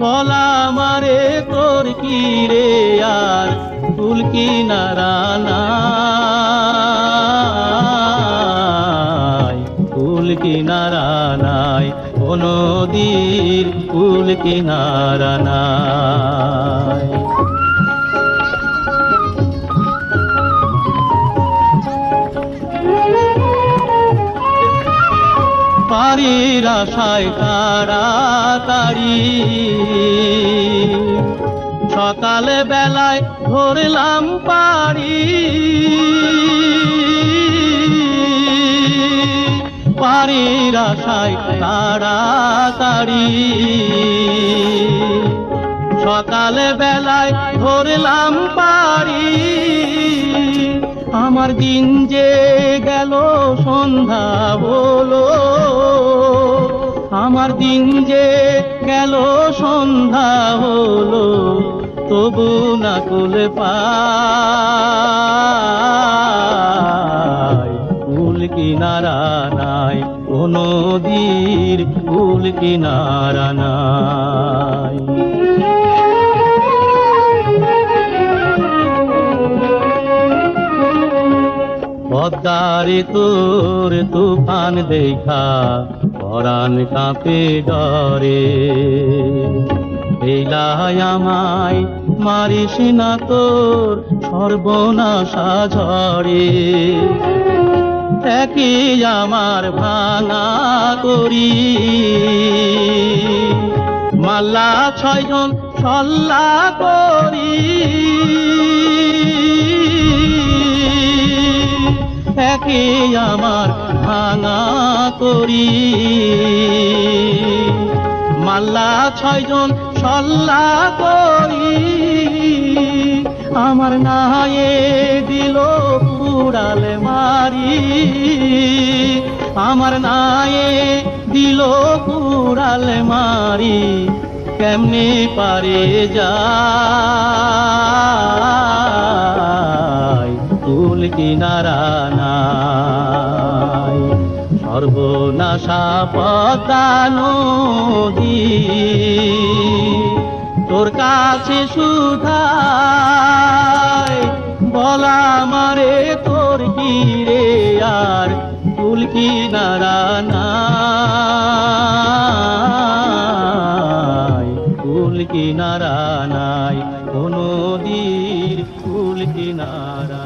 বলা মারে তোর কি রে আর? ফুল কিনারা নাই, ফুল কিনারা নাই ও নদীর ফুল কিনারা নাই। পারির আশায় তাড়াতাড়ি। সকালে বেলায় ধরলাম পারি পারির আশায় তাড়াতাড়ি। সকালে বেলায় ধরলাম পারি আমার দিন যে গেল, সন্ধ্যা বলো। আমার দিন যে গেল, সন্ধ্যা হলো, তবু না কুলে পাই কুল কিনারা নাই, ও নদীর কুল কিনারা নাই। পদ্মারে তোর তুফান দেখা পরাণ কাঁপে ডরে। বেলায় আমায় মারিস না তোর সর্বনাশা ঝরে একই আমার ভাঙা করি। মাল্লা ছয়জন সল্লা করি। একে আমার ভাঙা করি। মাল্লা ছয়জন সল্লা করি। আমার নায়ে দিল পুরাল মারি। আমার নায়ে দিল পুরাল মারি। কেমনে পারে যায়? কুল কিনারা নাই। সর্বনাশা পদ্মা নদী। তোর কাছে সুধায় বলা মারে তোর কি রে আর কুল কিনারা নাই। কুল কিনারা নাই, কোন নদীর কুল কিনারা